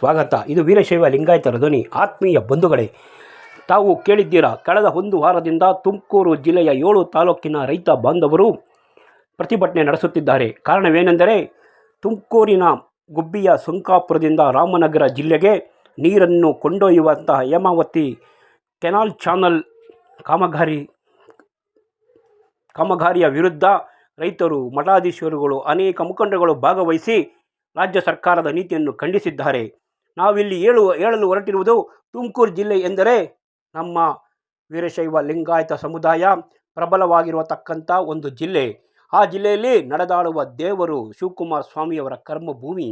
ಸ್ವಾಗತ. ಇದು ವೀರಶೈವ ಲಿಂಗಾಯತರ ಧ್ವನಿ ಆತ್ಮೀಯ ಬಂಧುಗಳೇ. ತಾವು ಕೇಳಿದ್ದೀರಾ, ಕಳೆದ ಒಂದು ವಾರದಿಂದ ತುಮಕೂರು ಜಿಲ್ಲೆಯ ಏಳು ತಾಲೂಕಿನ ರೈತ ಬಾಂಧವರು ಪ್ರತಿಭಟನೆ ನಡೆಸುತ್ತಿದ್ದಾರೆ. ಕಾರಣವೇನೆಂದರೆ, ತುಮಕೂರಿನ ಗುಬ್ಬಿಯ ಸುಂಕಾಪುರದಿಂದ ರಾಮನಗರ ಜಿಲ್ಲೆಗೆ ನೀರನ್ನು ಕೊಂಡೊಯ್ಯುವಂತಹ ಹೇಮಾವತಿ ಕೆನಾಲ್ ಚಾನಲ್ ಕಾಮಗಾರಿ, ಕಾಮಗಾರಿಯ ವಿರುದ್ಧ ರೈತರು, ಮಠಾಧೀಶ್ವರುಗಳು, ಅನೇಕ ಮುಖಂಡಗಳು ಭಾಗವಹಿಸಿ ರಾಜ್ಯ ಸರ್ಕಾರದ ನೀತಿಯನ್ನು ಖಂಡಿಸಿದ್ದಾರೆ. ನಾವಿಲ್ಲಿ ಹೇಳುವ ಹೇಳಲು ಹೊರಟಿರುವುದು ತುಮಕೂರು ಜಿಲ್ಲೆ ಎಂದರೆ ನಮ್ಮ ವೀರಶೈವ ಲಿಂಗಾಯತ ಸಮುದಾಯ ಪ್ರಬಲವಾಗಿರತಕ್ಕಂಥ ಒಂದು ಜಿಲ್ಲೆ. ಆ ಜಿಲ್ಲೆಯಲ್ಲಿ ನಡೆದಾಡುವ ದೇವರು ಶಿವಕುಮಾರ ಸ್ವಾಮಿಯವರ ಕರ್ಮಭೂಮಿ.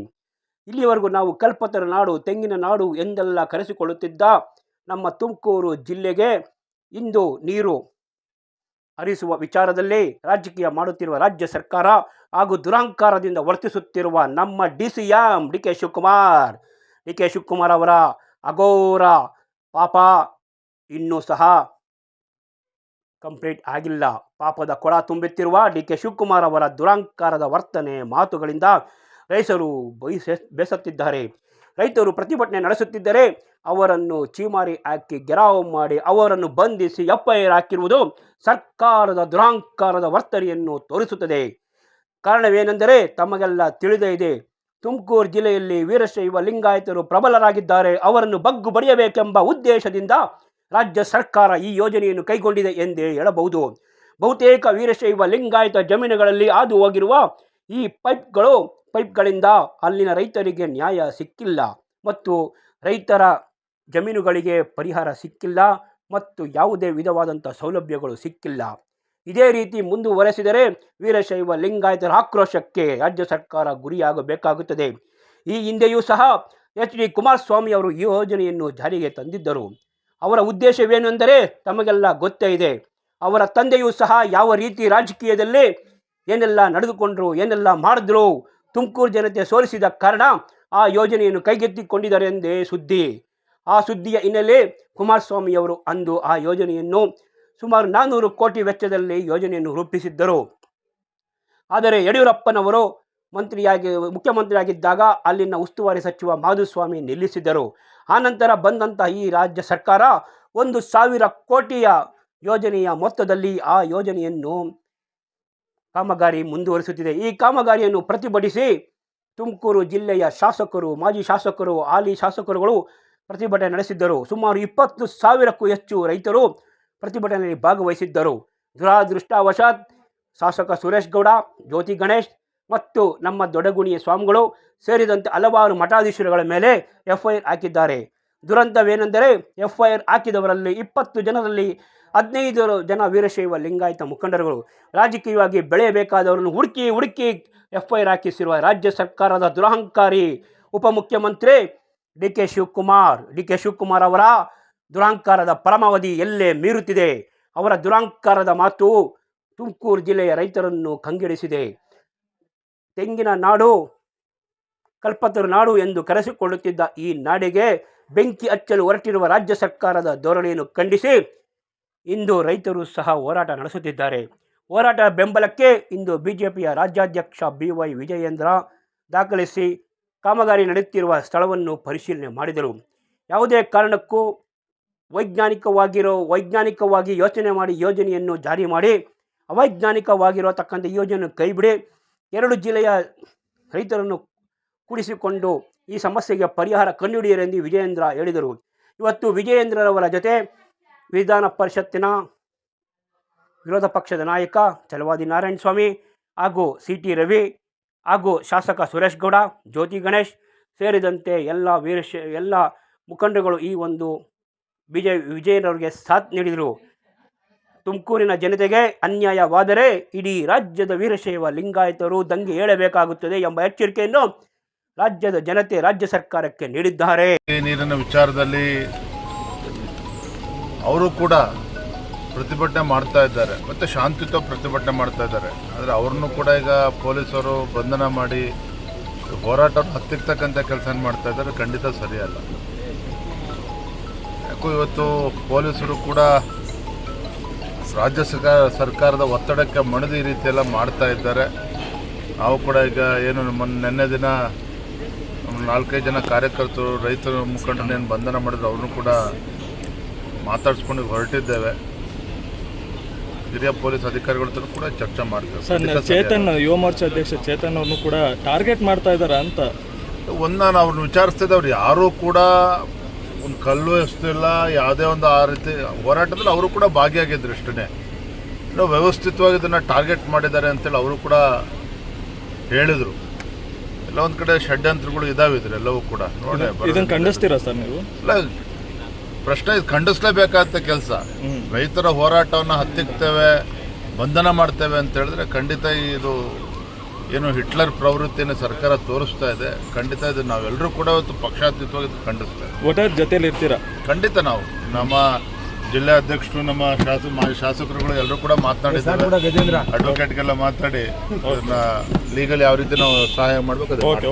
ಇಲ್ಲಿವರೆಗೂ ನಾವು ಕಲ್ಪತರ ನಾಡು, ತೆಂಗಿನ ನಾಡು ಎಂದೆಲ್ಲ ಕರೆಸಿಕೊಳ್ಳುತ್ತಿದ್ದ ನಮ್ಮ ತುಮಕೂರು ಜಿಲ್ಲೆಗೆ ಇಂದು ನೀರು ಹರಿಸುವ ವಿಚಾರದಲ್ಲಿ ರಾಜಕೀಯ ಮಾಡುತ್ತಿರುವ ರಾಜ್ಯ ಸರ್ಕಾರ ಹಾಗೂ ದುರಾಂಕಾರದಿಂದ ವರ್ತಿಸುತ್ತಿರುವ ನಮ್ಮ D C M D K Shivakumar D K Shivakumar ಅವರ ಅಘೋರ ಪಾಪ ಇನ್ನೂ ಸಹ ಕಂಪ್ಲೀಟ್ ಆಗಿಲ್ಲ. ಪಾಪದ ಕೊಳ ತುಂಬುತ್ತಿರುವ ಡಿ ಕೆ ಶಿವಕುಮಾರ್ ಅವರ ದುರಾಂಕಾರದ ವರ್ತನೆ ಮಾತುಗಳಿಂದ ರೈತರು ಬಯಸ, ಬೇಸತ್ತಿದ್ದಾರೆ. ರೈತರು ಪ್ರತಿಭಟನೆ ನಡೆಸುತ್ತಿದ್ದರೆ ಅವರನ್ನು ಚೀಮಾರಿ ಹಾಕಿ ಗೆರಾವು ಮಾಡಿ ಅವರನ್ನು ಬಂಧಿಸಿ ಎಫ್ ಹಾಕಿರುವುದು ಸರ್ಕಾರದ ದುರಾಂಕಾರದ ವರ್ತನೆಯನ್ನು ತೋರಿಸುತ್ತದೆ. ಕಾರಣವೇನೆಂದರೆ ತಮಗೆಲ್ಲ ತಿಳಿದೇ ಇದೆ. ತುಮಕೂರು ಜಿಲ್ಲೆಯಲ್ಲಿ ವೀರಶೈವ ಲಿಂಗಾಯತರು ಪ್ರಬಲರಾಗಿದ್ದಾರೆ. ಅವರನ್ನು ಬಗ್ಗು ಬಡಿಯಬೇಕೆಂಬ ಉದ್ದೇಶದಿಂದ ರಾಜ್ಯ ಸರ್ಕಾರ ಈ ಯೋಜನೆಯನ್ನು ಕೈಗೊಂಡಿದೆ ಎಂದೇ ಹೇಳಬಹುದು. ಬಹುತೇಕ ವೀರಶೈವ ಲಿಂಗಾಯತ ಜಮೀನುಗಳಲ್ಲಿ ಹಾದು ಹೋಗಿರುವ ಈ ಪೈಪ್ಗಳು, ಪೈಪ್ಗಳಿಂದ ಅಲ್ಲಿನ ರೈತರಿಗೆ ನ್ಯಾಯ ಸಿಕ್ಕಿಲ್ಲ ಮತ್ತು ರೈತರ ಜಮೀನುಗಳಿಗೆ ಪರಿಹಾರ ಸಿಕ್ಕಿಲ್ಲ ಮತ್ತು ಯಾವುದೇ ವಿಧವಾದಂಥ ಸೌಲಭ್ಯಗಳು ಸಿಕ್ಕಿಲ್ಲ. ಇದೇ ರೀತಿ ಮುಂದುವರೆಸಿದರೆ ವೀರಶೈವ ಲಿಂಗಾಯತರ ಆಕ್ರೋಶಕ್ಕೆ ರಾಜ್ಯ ಸರ್ಕಾರ ಗುರಿಯಾಗಬೇಕಾಗುತ್ತದೆ. ಈ ಹಿಂದೆಯೂ ಸಹ ಎಚ್ ಡಿ ಕುಮಾರಸ್ವಾಮಿ ಅವರು ಈ ಯೋಜನೆಯನ್ನು ಜಾರಿಗೆ ತಂದಿದ್ದರು. ಅವರ ಉದ್ದೇಶವೇನೆಂದರೆ ತಮಗೆಲ್ಲ ಗೊತ್ತೇ ಇದೆ. ಅವರ ತಂದೆಯೂ ಸಹ ಯಾವ ರೀತಿ ರಾಜಕೀಯದಲ್ಲಿ ಏನೆಲ್ಲ ನಡೆದುಕೊಂಡರು, ಏನೆಲ್ಲ ಮಾಡಿದ್ರು, ತುಮಕೂರು ಜನತೆ ಸೋಲಿಸಿದ ಕಾರಣ ಆ ಯೋಜನೆಯನ್ನು ಕೈಗೆತ್ತಿಕೊಂಡಿದ್ದಾರೆ ಎಂದೇ ಸುದ್ದಿ. ಆ ಸುದ್ದಿಯ ಹಿನ್ನೆಲೆ ಕುಮಾರಸ್ವಾಮಿಯವರು ಅಂದು ಆ ಯೋಜನೆಯನ್ನು ಸುಮಾರು ನಾನ್ನೂರು ಕೋಟಿ ವೆಚ್ಚದಲ್ಲಿ ಯೋಜನೆಯನ್ನು ರೂಪಿಸಿದ್ದರು. ಆದರೆ ಯಡಿಯೂರಪ್ಪನವರು ಮಂತ್ರಿಯಾಗಿ, ಮುಖ್ಯಮಂತ್ರಿಯಾಗಿದ್ದಾಗ ಅಲ್ಲಿನ ಉಸ್ತುವಾರಿ ಸಚಿವ ಮಾಧುಸ್ವಾಮಿ ನಿಲ್ಲಿಸಿದರು ಆನಂತರ ಬಂದಂಥ ಈ ರಾಜ್ಯ ಸರ್ಕಾರ ಒಂದು ಸಾವಿರ ಕೋಟಿಯ ಯೋಜನೆಯ ಮೊತ್ತದಲ್ಲಿ ಆ ಯೋಜನೆಯನ್ನು ಕಾಮಗಾರಿ ಮುಂದುವರಿಸುತ್ತಿದೆ. ಈ ಕಾಮಗಾರಿಯನ್ನು ಪ್ರತಿಭಟಿಸಿ ತುಮಕೂರು ಜಿಲ್ಲೆಯ ಶಾಸಕರು, ಮಾಜಿ ಶಾಸಕರು, ಹಾಲಿ ಶಾಸಕರುಗಳು ಪ್ರತಿಭಟನೆ ನಡೆಸಿದ್ದರು. ಸುಮಾರು ಇಪ್ಪತ್ತು ಸಾವಿರಕ್ಕೂ ಹೆಚ್ಚು ರೈತರು ಪ್ರತಿಭಟನೆಯಲ್ಲಿ ಭಾಗವಹಿಸಿದ್ದರು. ದುರಾದೃಷ್ಟಾವಶಾತ್ ಶಾಸಕ ಸುರೇಶ್ ಗೌಡ, ಜ್ಯೋತಿ ಗಣೇಶ್ ಮತ್ತು ನಮ್ಮ ದೊಡಗುಣಿಯ ಸ್ವಾಮಿಗಳು ಸೇರಿದಂತೆ ಹಲವಾರು ಮಠಾಧೀಶರುಗಳ ಮೇಲೆ ಎಫ್ಐಆರ್ ಹಾಕಿದ್ದಾರೆ. ದುರಂತವೇನೆಂದರೆ ಎಫ್ಐಆರ್ ಹಾಕಿದವರಲ್ಲಿ ಇಪ್ಪತ್ತು ಜನರಲ್ಲಿ ಹದಿನೈದು ಜನ ವೀರಶೈವ ಲಿಂಗಾಯತ ಮುಖಂಡರುಗಳು. ರಾಜಕೀಯವಾಗಿ ಬೆಳೆಯಬೇಕಾದವರನ್ನು ಹುಡುಕಿ ಹುಡುಕಿ ಎಫ್ಐಆರ್ ಹಾಕಿಸಿರುವ ರಾಜ್ಯ ಸರ್ಕಾರದ ದುರಹಂಕಾರಿ ಉಪಮುಖ್ಯಮಂತ್ರಿ D K Shivakumar. D K Shivakumar ಅವರ ದುರಹಂಕಾರದ ಪರಮಾವಧಿ ಎಲ್ಲೇ ಮೀರುತ್ತಿದೆ? ಅವರ ದುರಾಂಕಾರದ ಮಾತು ತುಮಕೂರು ಜಿಲ್ಲೆಯ ರೈತರನ್ನು ಕಂಗೆಡಿಸಿದೆ. ತೆಂಗಿನ ನಾಡು, ಕಲ್ಪತರು ನಾಡು ಎಂದು ಕರೆಸಿಕೊಳ್ಳುತ್ತಿದ್ದ ಈ ನಾಡಿಗೆ ಬೆಂಕಿ ಹಚ್ಚಲು ಹೊರಟಿರುವ ರಾಜ್ಯ ಸರ್ಕಾರದ ಧೋರಣೆಯನ್ನು ಖಂಡಿಸಿ ಇಂದು ರೈತರು ಸಹ ಹೋರಾಟ ನಡೆಸುತ್ತಿದ್ದಾರೆ. ಹೋರಾಟ ಬೆಂಬಲಕ್ಕೆ ಇಂದು ಬಿಜೆಪಿಯ ರಾಜ್ಯಾಧ್ಯಕ್ಷ ಬಿ ವೈ ವಿಜಯೇಂದ್ರ ದಾಖಲಿಸಿ ಕಾಮಗಾರಿ ನಡೆಯುತ್ತಿರುವ ಸ್ಥಳವನ್ನು ಪರಿಶೀಲನೆ ಮಾಡಿದರು. ಯಾವುದೇ ಕಾರಣಕ್ಕೂ ವೈಜ್ಞಾನಿಕವಾಗಿರೋ, ವೈಜ್ಞಾನಿಕವಾಗಿ ಯೋಚನೆ ಮಾಡಿ ಯೋಜನೆಯನ್ನು ಜಾರಿ ಮಾಡಿ, ಅವೈಜ್ಞಾನಿಕವಾಗಿರತಕ್ಕಂಥ ಯೋಜನೆಯನ್ನು ಕೈಬಿಡಿ. ಎರಡು ಜಿಲ್ಲೆಯ ರೈತರನ್ನು ಕೂಡಿಸಿಕೊಂಡು ಈ ಸಮಸ್ಯೆಗೆ ಪರಿಹಾರ ಕಂಡುಹಿಡಿಯರೆಂದು ವಿಜಯೇಂದ್ರ ಹೇಳಿದರು. ಇವತ್ತು ವಿಜಯೇಂದ್ರರವರ ಜೊತೆ ವಿಧಾನ ಪರಿಷತ್ತಿನ ವಿರೋಧ ಪಕ್ಷದ ನಾಯಕ ಚಲವಾದಿ ನಾರಾಯಣ ಸ್ವಾಮಿ ಹಾಗೂ ಸಿ ಟಿ ರವಿ ಹಾಗೂ ಶಾಸಕ ಸುರೇಶ್ ಗೌಡ, ಜ್ಯೋತಿ ಗಣೇಶ್ ಸೇರಿದಂತೆ ಎಲ್ಲ ವೀರಶ, ಎಲ್ಲ ಮುಖಂಡಗಳು ಈ ಒಂದು ವಿಜಯ್ ವಿಜಯನವರಿಗೆ ಸಾಥ್ ನೀಡಿದರು. ತುಮಕೂರಿನ ಜನತೆಗೆ ಅನ್ಯಾಯವಾದರೆ ಇಡೀ ರಾಜ್ಯದ ವೀರಶೈವ ಲಿಂಗಾಯತರು ದಂಗೆ ಏಳಬೇಕಾಗುತ್ತದೆ ಎಂಬ ಎಚ್ಚರಿಕೆಯನ್ನು ರಾಜ್ಯದ ಜನತೆ ರಾಜ್ಯ ಸರ್ಕಾರಕ್ಕೆ ನೀಡಿದ್ದಾರೆ. ನೀರಿನ ವಿಚಾರದಲ್ಲಿ ಅವರು ಕೂಡ ಪ್ರತಿಭಟನೆ ಮಾಡ್ತಾ ಇದ್ದಾರೆ. ಮತ್ತು ಶಾಂತಿಯುತ ಪ್ರತಿಭಟನೆ ಮಾಡ್ತಾ ಇದ್ದಾರೆ. ಆದರೆ ಅವ್ರನ್ನೂ ಕೂಡ ಈಗ ಪೊಲೀಸರು ಬಂಧನ ಮಾಡಿ ಹೋರಾಟ ಹತ್ತಿರ್ತಕ್ಕಂಥ ಕೆಲಸ ಮಾಡ್ತಾ ಇದ್ದಾರೆ ಖಂಡಿತ ಸರಿಯಲ್ಲ. ಯಾಕೋ ಇವತ್ತು ಪೊಲೀಸರು ಕೂಡ ರಾಜ್ಯ ಸರ್ಕಾರ ಸರ್ಕಾರದ ಒತ್ತಡಕ್ಕೆ ಮಣಿದು ಈ ರೀತಿಯೆಲ್ಲ ಮಾಡ್ತಾ ಇದ್ದಾರೆ. ನಾವು ಕೂಡ ಈಗ ಏನು ಮೊನ್ನೆ ನಿನ್ನೆ ದಿನ ನಾಲ್ಕೈದು ಜನ ಕಾರ್ಯಕರ್ತರು ರೈತರ ಮುಖಂಡರನ್ನೇನು ಬಂಧನ ಮಾಡಿದ್ರು ಅವ್ರನ್ನೂ ಕೂಡ ಮಾತಾಡಿಸ್ಕೊಂಡು ಹೊರಟಿದ್ದೇವೆ. ಹಿರಿಯ ಪೊಲೀಸ್ ಅಧಿಕಾರಿಗಳ ಹತ್ರ ಕೂಡ ಚರ್ಚೆ ಮಾಡ್ತೇವೆ. ಚೇತನ್ ಯುವ ಮೋರ್ಚಾ ಅಧ್ಯಕ್ಷ ಚೇತನ್ ಅವ್ರನ್ನು ಕೂಡ ಟಾರ್ಗೆಟ್ ಮಾಡ್ತಾ ಇದ್ದಾರೆ ಅಂತ? ಒಂದ ನಾವು ಅವ್ರನ್ನ ವಿಚಾರಿಸ್ತಿದ್ದೆ ಅವ್ರು ಯಾರೂ ಕೂಡ ಒಂದು ಕಲ್ಲು ಎಸ್ತಿಲ್ಲ ಯಾವುದೇ ಒಂದು ಆ ರೀತಿ ಹೋರಾಟದಲ್ಲಿ ಅವರು ಕೂಡ ಭಾಗಿಯಾಗಿದ್ರು ಇಷ್ಟನೇ ಇನ್ನು ವ್ಯವಸ್ಥಿತವಾಗಿ ಇದನ್ನು ಟಾರ್ಗೆಟ್ ಮಾಡಿದ್ದಾರೆ ಅಂತೇಳಿ ಅವರು ಕೂಡ ಹೇಳಿದರು. ಎಲ್ಲ ಒಂದು ಕಡೆ ಷಡ್ಯಂತ್ರಗಳು ಇದಾವೆ ಇದ್ರೆ ಎಲ್ಲವೂ ಕೂಡ. ನೋಡಿ ಇದನ್ನ ಖಂಡಿಸ್ತೀರಾ ಸರ್ ನೀವು? ಇಲ್ಲ ಪ್ರಶ್ನೆ ಇದು ಖಂಡಿಸಲೇಬೇಕಾದ ಕೆಲಸ. ರೈತರ ಹೋರಾಟವನ್ನು ಹತ್ತಿಕ್ತೇವೆ ಬಂಧನ ಮಾಡ್ತೇವೆ ಅಂತ ಹೇಳಿದ್ರೆ ಖಂಡಿತ ಇದು ಏನು ಹಿಟ್ಲರ್ ಪ್ರವೃತ್ತಿಯನ್ನು ಸರ್ಕಾರ ತೋರಿಸ್ತಾ ಇದೆ. ಖಂಡಿತ ಇದು ನಾವೆಲ್ಲರೂ ಕೂಡ ಇವತ್ತು ಪಕ್ಷಾತೀತವಾಗಿ ಇದು ಖಂಡಿಸ್ತೇವೆ ಒಟ್ಟಾರೆ ಜೊತೆಲಿ ಇರ್ತೀರಾ? ಖಂಡಿತ ನಾವು. ನಮ್ಮ ಜಿಲ್ಲಾ ಅಧ್ಯಕ್ಷರು ನಮ್ಮ ಶಾಸಕ ಮಾಜಿ ಶಾಸಕರುಗಳು ಎಲ್ಲರೂ ಕೂಡ ಮಾತನಾಡಿದ್ದಾರೆ. ಅಡ್ವೊಕೇಟ್ಗೆಲ್ಲ ಮಾತಾಡಿ ಲೀಗಲ್ ಯಾವ ರೀತಿ ನಾವು ಸಹಾಯ ಮಾಡಬೇಕು